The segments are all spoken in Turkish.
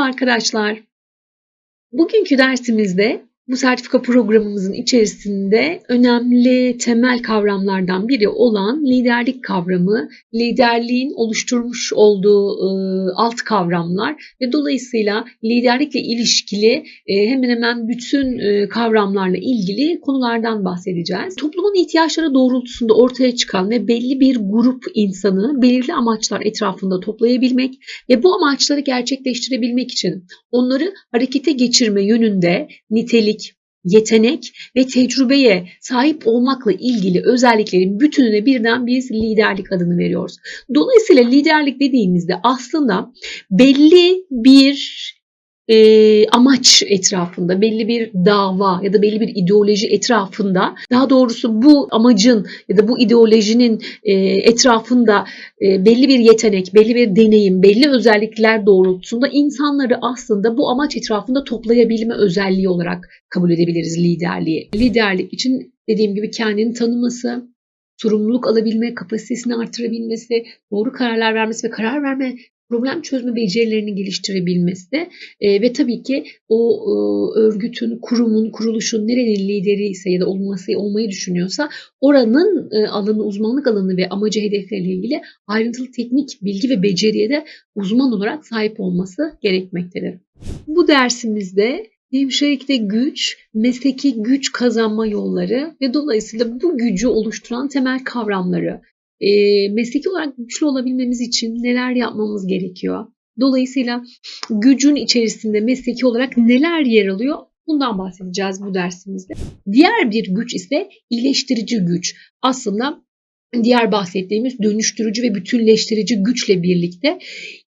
arkadaşlar. Bugünkü dersimizde bu sertifika programımızın içerisinde önemli temel kavramlardan biri olan liderlik kavramı, liderliğin oluşturmuş olduğu e, alt kavramlar ve dolayısıyla liderlikle ilişkili e, hemen hemen bütün e, kavramlarla ilgili konulardan bahsedeceğiz. Toplumun ihtiyaçları doğrultusunda ortaya çıkan ve belli bir grup insanı belirli amaçlar etrafında toplayabilmek ve bu amaçları gerçekleştirebilmek için onları harekete geçirme yönünde nitelik, yetenek ve tecrübeye sahip olmakla ilgili özelliklerin bütününe birden biz liderlik adını veriyoruz. Dolayısıyla liderlik dediğimizde aslında belli bir e, amaç etrafında, belli bir dava ya da belli bir ideoloji etrafında, daha doğrusu bu amacın ya da bu ideolojinin e, etrafında e, belli bir yetenek, belli bir deneyim, belli özellikler doğrultusunda insanları aslında bu amaç etrafında toplayabilme özelliği olarak kabul edebiliriz liderliği. Liderlik için dediğim gibi kendini tanıması, sorumluluk alabilme, kapasitesini artırabilmesi, doğru kararlar vermesi ve karar verme problem çözme becerilerini geliştirebilmesi e, ve tabii ki o e, örgütün, kurumun, kuruluşun nerenin lideri ise ya da olması olmayı düşünüyorsa oranın e, alanı, uzmanlık alanı ve amacı hedefleriyle ilgili ayrıntılı teknik bilgi ve beceriye de uzman olarak sahip olması gerekmektedir. Bu dersimizde hemşirelikte güç, mesleki güç kazanma yolları ve dolayısıyla bu gücü oluşturan temel kavramları, e, mesleki olarak güçlü olabilmemiz için neler yapmamız gerekiyor? Dolayısıyla gücün içerisinde mesleki olarak neler yer alıyor? Bundan bahsedeceğiz bu dersimizde. Diğer bir güç ise iyileştirici güç. Aslında diğer bahsettiğimiz dönüştürücü ve bütünleştirici güçle birlikte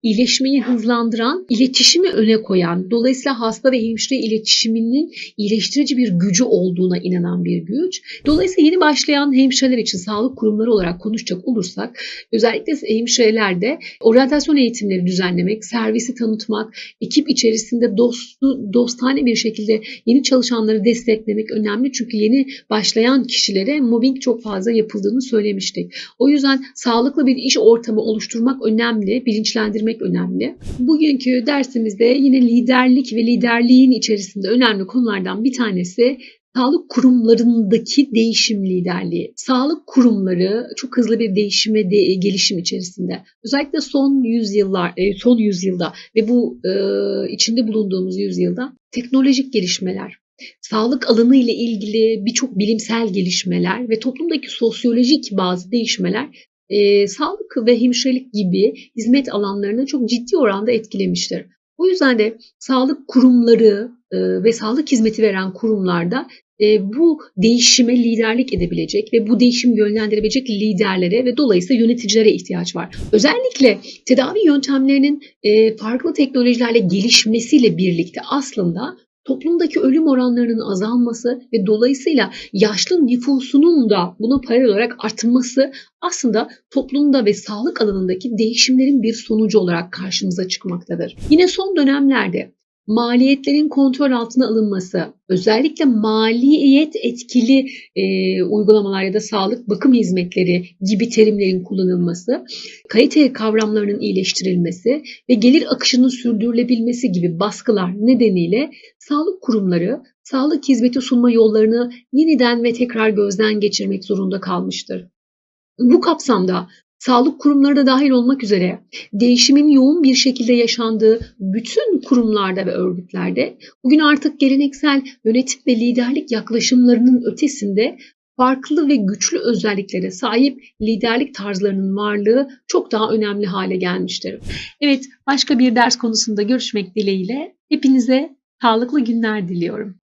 iyileşmeyi hızlandıran, iletişimi öne koyan, dolayısıyla hasta ve hemşire iletişiminin iyileştirici bir gücü olduğuna inanan bir güç. Dolayısıyla yeni başlayan hemşireler için sağlık kurumları olarak konuşacak olursak özellikle hemşirelerde oryantasyon eğitimleri düzenlemek, servisi tanıtmak, ekip içerisinde dostu, dostane bir şekilde yeni çalışanları desteklemek önemli. Çünkü yeni başlayan kişilere mobbing çok fazla yapıldığını söylemiştik. O yüzden sağlıklı bir iş ortamı oluşturmak önemli, bilinçlendirmek önemli. Bugünkü dersimizde yine liderlik ve liderliğin içerisinde önemli konulardan bir tanesi sağlık kurumlarındaki değişim liderliği. Sağlık kurumları çok hızlı bir değişime de, gelişim içerisinde. Özellikle son yüzyıllar, e, son yüzyılda ve bu e, içinde bulunduğumuz yüzyılda teknolojik gelişmeler, sağlık alanı ile ilgili birçok bilimsel gelişmeler ve toplumdaki sosyolojik bazı değişmeler e, sağlık ve hemşirelik gibi hizmet alanlarını çok ciddi oranda etkilemiştir. O yüzden de sağlık kurumları e, ve sağlık hizmeti veren kurumlarda e, bu değişime liderlik edebilecek ve bu değişim yönlendirebilecek liderlere ve dolayısıyla yöneticilere ihtiyaç var. Özellikle tedavi yöntemlerinin e, farklı teknolojilerle gelişmesiyle birlikte aslında toplumdaki ölüm oranlarının azalması ve dolayısıyla yaşlı nüfusunun da buna paralel olarak artması aslında toplumda ve sağlık alanındaki değişimlerin bir sonucu olarak karşımıza çıkmaktadır. Yine son dönemlerde maliyetlerin kontrol altına alınması, özellikle maliyet etkili e, uygulamalar ya da sağlık bakım hizmetleri gibi terimlerin kullanılması, kalite kavramlarının iyileştirilmesi ve gelir akışının sürdürülebilmesi gibi baskılar nedeniyle sağlık kurumları sağlık hizmeti sunma yollarını yeniden ve tekrar gözden geçirmek zorunda kalmıştır. Bu kapsamda sağlık kurumları da dahil olmak üzere değişimin yoğun bir şekilde yaşandığı bütün kurumlarda ve örgütlerde bugün artık geleneksel yönetim ve liderlik yaklaşımlarının ötesinde farklı ve güçlü özelliklere sahip liderlik tarzlarının varlığı çok daha önemli hale gelmiştir. Evet, başka bir ders konusunda görüşmek dileğiyle hepinize sağlıklı günler diliyorum.